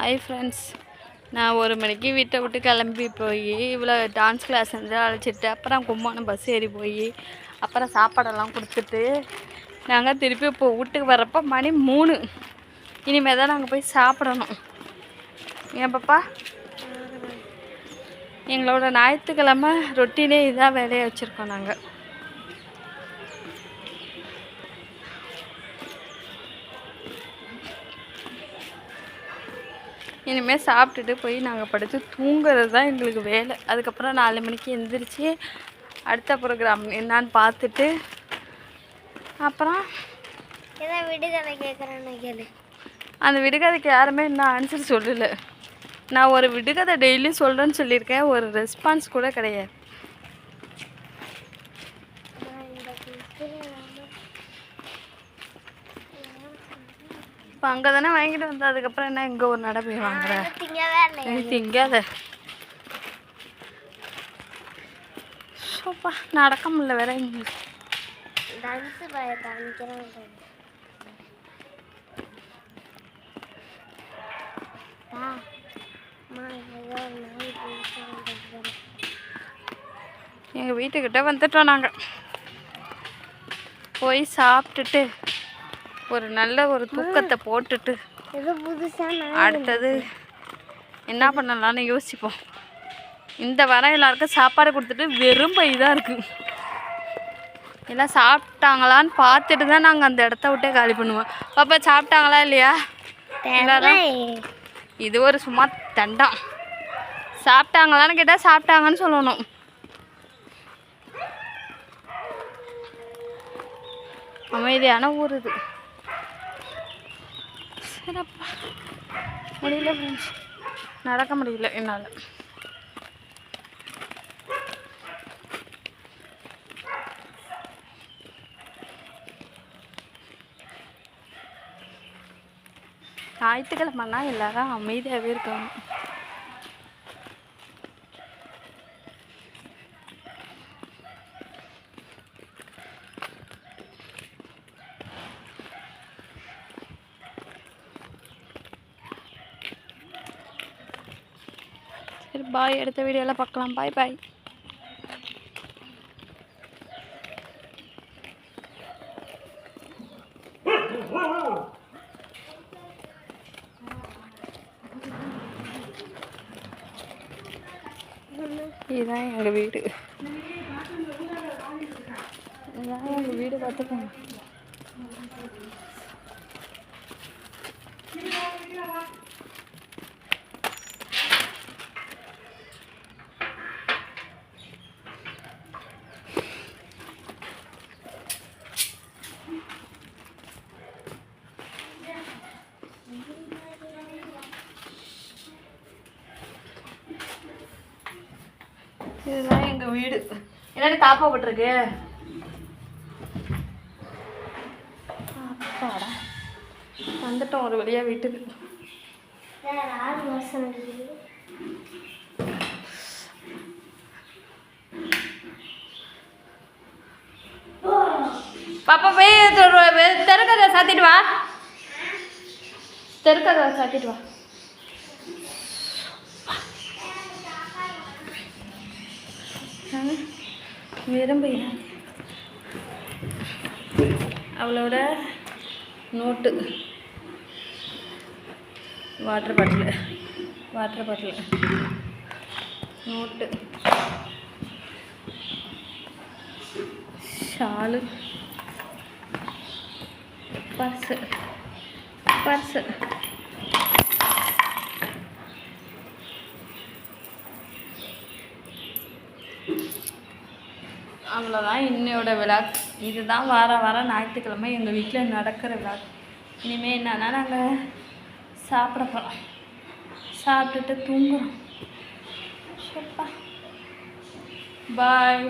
Hi friends நான் ஒரு மணிக்கு வீட்டை விட்டு கிளம்பி போய் இவ்வளோ டான்ஸ் கிளாஸ் வந்து அழைச்சிட்டு அப்புறம் கும்மானம் பஸ் ஏறி போய் அப்புறம் சாப்பாடெல்லாம் கொடுத்துட்டு நாங்கள் திருப்பி இப்போ வீட்டுக்கு வரப்போ மணி மூணு. இனிமேல் தான் நாங்கள் போய் சாப்பிடணும். ஏன் பாப்பா? எங்களோட ஞாயிற்றுக்கிழமை ரொட்டீனே இதான் வேலையை வச்சுருக்கோம் நாங்கள் இனிமேல் சாப்பிட்டுட்டு போய் நாங்கள் படுத்து தூங்குறது தான் எங்களுக்கு வேலை. அதுக்கப்புறம் நாலு மணிக்கு எந்திரிச்சு அடுத்த ப்ரோக்ராம் என்னான்னு பார்த்துட்டு அப்புறம் ஏதோ விடுகதை கேட்குறேன்னு கேளு. அந்த விடுகதைக்கு யாருமே இன்னும் ஆன்சர் சொல்லலை. நான் ஒரு விடுகதை டெய்லியும் சொல்கிறேன்னு சொல்லியிருக்கேன். ஒரு ரெஸ்பான்ஸ் கூட கிடையாது. இப்போ அங்கே தானே வாங்கிட்டு வந்த அதுக்கப்புறம் என்ன இங்கே ஒரு நடை போய் வாங்குறேன் திங்காத. சோப்பா நடக்க முடியல வேற எங்களுக்கு. எங்கள் வீட்டுக்கிட்ட வந்துட்டோம் நாங்கள் போய் சாப்பிட்டுட்டு ஒரு நல்ல ஒரு தூக்கத்தை போட்டுட்டு அடுத்தது என்ன பண்ணலாம்னு யோசிப்போம். இந்த வாரம் எல்லாருக்கும் சாப்பாடு கொடுத்துட்டு வெறும் பை தான் இருக்குது எல்லாம் சாப்பிட்டாங்களான்னு பார்த்துட்டு தான் நாங்கள் அந்த இடத்த விட்டே காலி பண்ணுவோம். பாப்பா சாப்பிட்டாங்களா இல்லையா? இது ஒரு சும்மா தண்டம் சாப்பிட்டாங்களான்னு கேட்டால் சாப்பிட்டாங்கன்னு சொல்லணும். அமைதியான ஊர் இது. சரிப்பா முடியல ஃப்ரெண்ட்ஸ் நடக்க முடியல என்னால். ஞாயிற்றுக்கிழமைனா எல்லாரும் அமைதியாகவே இருக்காங்க. சரி பாய் அடுத்த வீடியோவில் பார்க்கலாம். பாய் பாய் இதுதான் எங்கள் வீடு. இதுதான் எங்கள் வீடு பார்த்துக்கோங்க. இதுதான் எங்கள் வீடு என்னடி தாப்பா போட்டிருக்கு வந்துட்டோம் ஒரு வழியாக வீட்டுக்கு பாப்பா போய் தெருக்கதை சாத்திட்டு வா தெருக்கதை சாத்திட்டு வா விரும்பி அவளோட note. Water bottle. Water bottle. Note. Shawl. Purse. Purse. அவ்வளோதான் இன்னையோட விழாக் இதுதான் வார வாரம் ஞாயிற்றுக்கிழமை எங்கள் வீட்டில் நடக்கிற விழா. இனிமேல் என்னன்னா நாங்கள் சாப்பிட போகிறோம் சாப்பிட்டுட்டு தூங்குறோம். சப்பா பாய்